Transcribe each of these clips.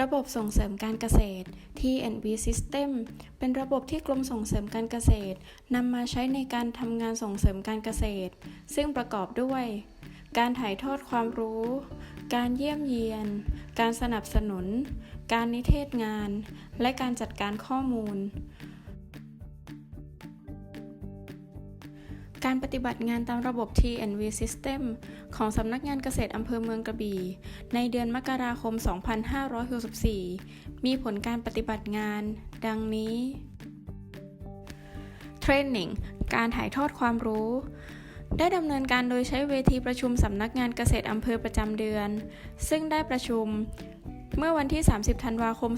ระบบส่งเสริมการเกษตร T&V System เป็นระบบที่กรมส่งเสริมการเกษตรนำมาใช้ในการทำงานส่งเสริมการเกษตร ซึ่งประกอบด้วย การถ่ายทอดความรู้ การเยี่ยมเยียน การสนับสนุน การนิเทศงาน และการจัดการข้อมูล การปฏิบัติงานตามระบบ T&V System ของสำนักงานเกษตรอำเภอเมืองกระบี่ ในเดือนมกราคม 2564 มีผลการปฏิบัติงาน ดังนี้ Training การถ่ายทอดความรู้ ได้ดำเนินการโดยใช้เวทีประชุมสำนักงานเกษตรอำเภอประจำเดือน ซึ่งได้ประชุม เมื่อวันที่ 30 ธันวาคม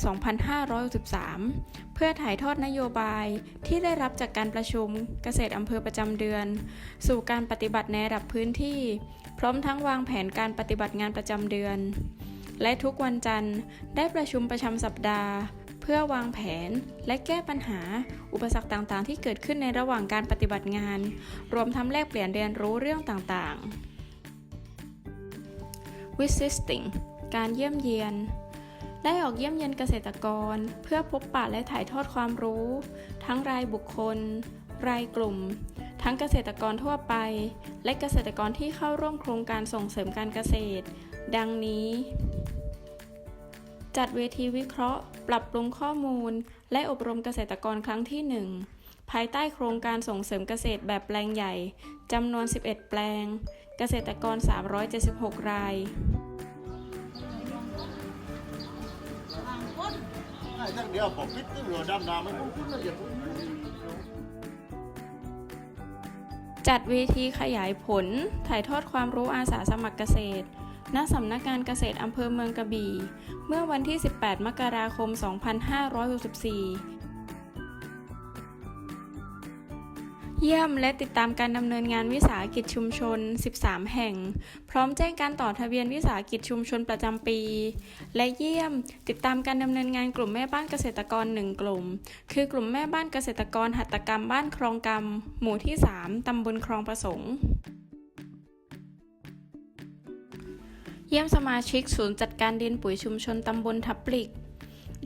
2563 เพื่อถ่ายทอดนโยบายที่ได้รับจากการประชุมเกษตรอำเภอประจำเดือน สู่การปฏิบัติในระดับพื้นที่ พร้อมทั้งวางแผนการปฏิบัติงานประจำเดือน และทุกวันจันทร์ได้ประชุมประจำสัปดาห์ เพื่อวางแผนและแก้ปัญหาอุปสรรคต่างๆ ที่เกิดขึ้นในระหว่างการปฏิบัติงาน รวมทั้งแลกเปลี่ยนเรียนรู้เรื่องต่างๆ Visiting การเยี่ยมเยียน ได้ออกเยี่ยมเยียนเกษตรกร เพื่อพบปะและถ่ายทอดความรู้ ทั้งรายบุคคล รายกลุ่ม ทั้งเกษตรกรทั่วไป และเกษตรกรที่เข้าร่วมโครงการส่งเสริมการเกษตร ดังนี้ จัดเวทีวิเคราะห์ ปรับปรุงข้อมูล และอบรมเกษตรกรครั้งที่ 1ภายใต้โครงการส่งเสริมเกษตรแบบแปลงใหญ่ จำนวน 11 แปลง เกษตรกร 376 รายายทั้งเดียวผมพิษที่เรือดำนาไม่ต้องพูดละเอียดจัดเวทีขยายผล ถ่ายทอดความรู้อาสาสมัครเกษตร ณ สำนักงานเกษตรอำเภอเมืองกระบี่ เมื่อวันที่ 18 มกราคม 2564 เยี่ยมและติดตามการดำเนินงานวิสาหกิจชุมชน 13 แห่ง พร้อมแจ้งการต่อทะเบียนวิสาหกิจชุมชนประจำปี และเยี่ยม ติดตามการดำเนินงานกลุ่มแม่บ้านเกษตรกร 1 กลุ่ม คือกลุ่มแม่บ้านเกษตรกรหัตถกรรมบ้านครองกรรม หมู่ที่ 3 ตำบลครองประสงค์เยี่ยมสมาชิกศูนย์จัดการดินปุ๋ยชุมชนตำบลทับปลิก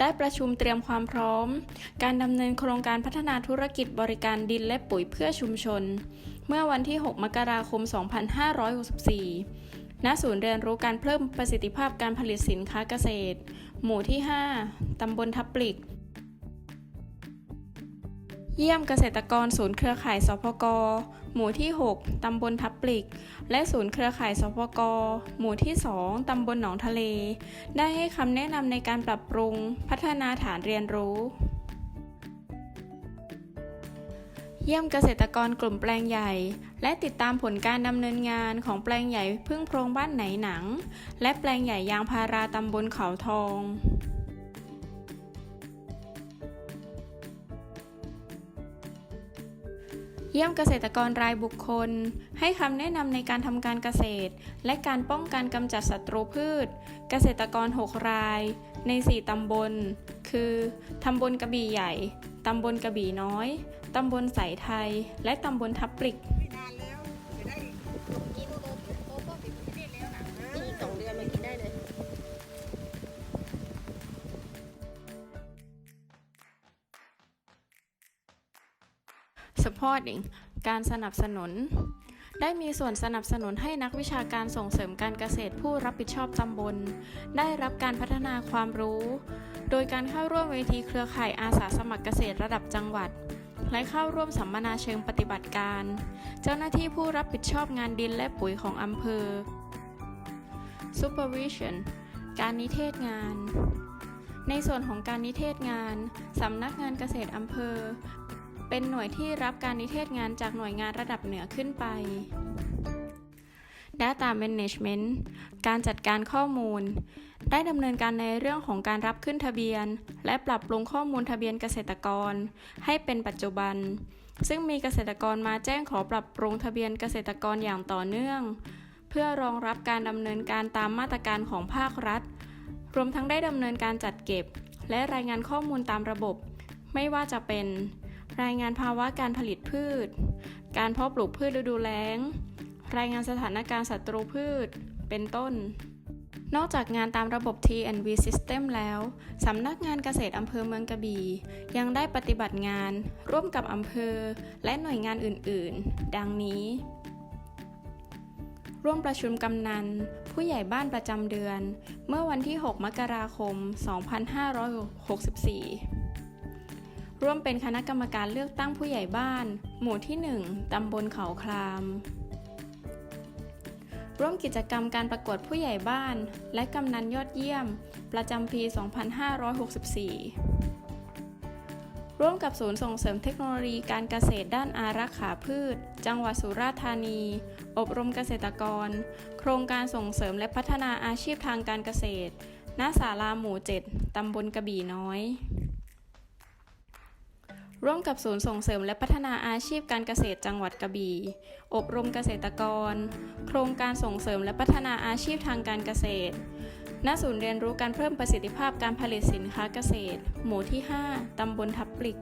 ได้ประชุมเตรียมความพร้อม การดำเนินโครงการพัฒนาธุรกิจบริการดินและปุ๋ยเพื่อชุมชน เมื่อวันที่ 6 มกราคม 2564 ณ ศูนย์เรียนรู้การเพิ่มประสิทธิภาพการผลิตสินค้าเกษตร หมู่ที่ 5 ตำบลทับปลิก เยี่ยมเกษตรกรศูนย์เครือข่ายสพก หมู่ที่ 6 ตำบลทับปลิก และศูนย์เครือข่ายสพก หมู่ที่ 2 ตำบลหนองทะเล ได้ให้คำแนะนำในการปรับปรุง พัฒนาฐานเรียนรู้ เยี่ยมเกษตรกรกลุ่มแปลงใหญ่ และติดตามผลการดำเนินงานของแปลงใหญ่พึ่งโพรงบ้านไหนหนัง และแปลงใหญ่ยางพาราตำบลเขาทอง ยี่ยมเกษตรกรรายบุคคล ให้คำแนะนำในการทำการเกษตร และการป้องกันกำจัดศัตรูพืช เกษตรกร 6 ราย ใน 4 ตำบล คือตำบลกระบี่ใหญ่ ตำบลกระบี่น้อย ตำบลสายไทย และตำบลทับปริก supporting การสนับสนุน ได้มีส่วนสนับสนุนให้นักวิชาการส่งเสริมการเกษตรผู้รับผิดชอบตำบล ได้รับการพัฒนาความรู้ โดยการเข้าร่วมเวทีเครือข่ายอาสาสมัครเกษตรระดับจังหวัด และเข้าร่วมสัมมนาเชิงปฏิบัติการ เจ้าหน้าที่ผู้รับผิดชอบงานดินและปุ๋ยของอำเภอ supervision การนิเทศงาน ในส่วนของการนิเทศงาน สำนักงานเกษตรอำเภอ เป็นหน่วยที่รับการนิเทศงานจากหน่วยงานระดับเหนือขึ้นไป Data Management การจัดการข้อมูล ได้ดำเนินการในเรื่องของการรับขึ้นทะเบียน และปรับปรุงข้อมูลทะเบียนเกษตรกร ให้เป็นปัจจุบัน ซึ่งมีเกษตรกรมาแจ้งขอปรับปรุงทะเบียนเกษตรกรอย่างต่อเนื่อง เพื่อรองรับการดำเนินการตามมาตรการของภาครัฐ รวมทั้งได้ดำเนินการจัดเก็บ และรายงานข้อมูลตามระบบ ไม่ว่าจะเป็น รายงานภาวะการผลิตพืช การเพาะปลูกพืชฤดูแล้ง รายงานสถานการณ์ศัตรูพืช เป็นต้น นอกจากงานตามระบบ T&V System แล้ว สำนักงานเกษตรอำเภอเมืองกระบี่ ยังได้ปฏิบัติงานร่วมกับอำเภอและหน่วยงานอื่น ๆ ดังนี้ ร่วมประชุมกำนัน ผู้ใหญ่บ้านประจำเดือน เมื่อวันที่ 6 มกราคม 2564 ร่วมเป็นคณะกรรมการเลือกตั้งผู้ใหญ่บ้าน หมู่ที่ 1 ตำบลเขาคลาม ร่วมกิจกรรมการประกวดผู้ใหญ่บ้าน และกำนันยอดเยี่ยม ประจำปี 2564 ร่วมกับศูนย์ส่งเสริมเทคโนโลยีการเกษตรด้านอารักขาพืช จังหวัดสุราษฎร์ธานี อบรมเกษตรกร โครงการส่งเสริมและพัฒนาอาชีพทางการเกษตร ณ ศาลาหมู่ 7 ตำบลกระบี่น้อย ร่วมกับศูนย์ส่งเสริมและพัฒนาอาชีพการเกษตรจังหวัดกระบี่ อบรมเกษตรกร โครงการส่งเสริมและพัฒนาอาชีพทางการเกษตร ณ ศูนย์เรียนรู้การเพิ่มประสิทธิภาพการผลิตสินค้าเกษตร หมู่ที่ 5 ตำบลทับปลิก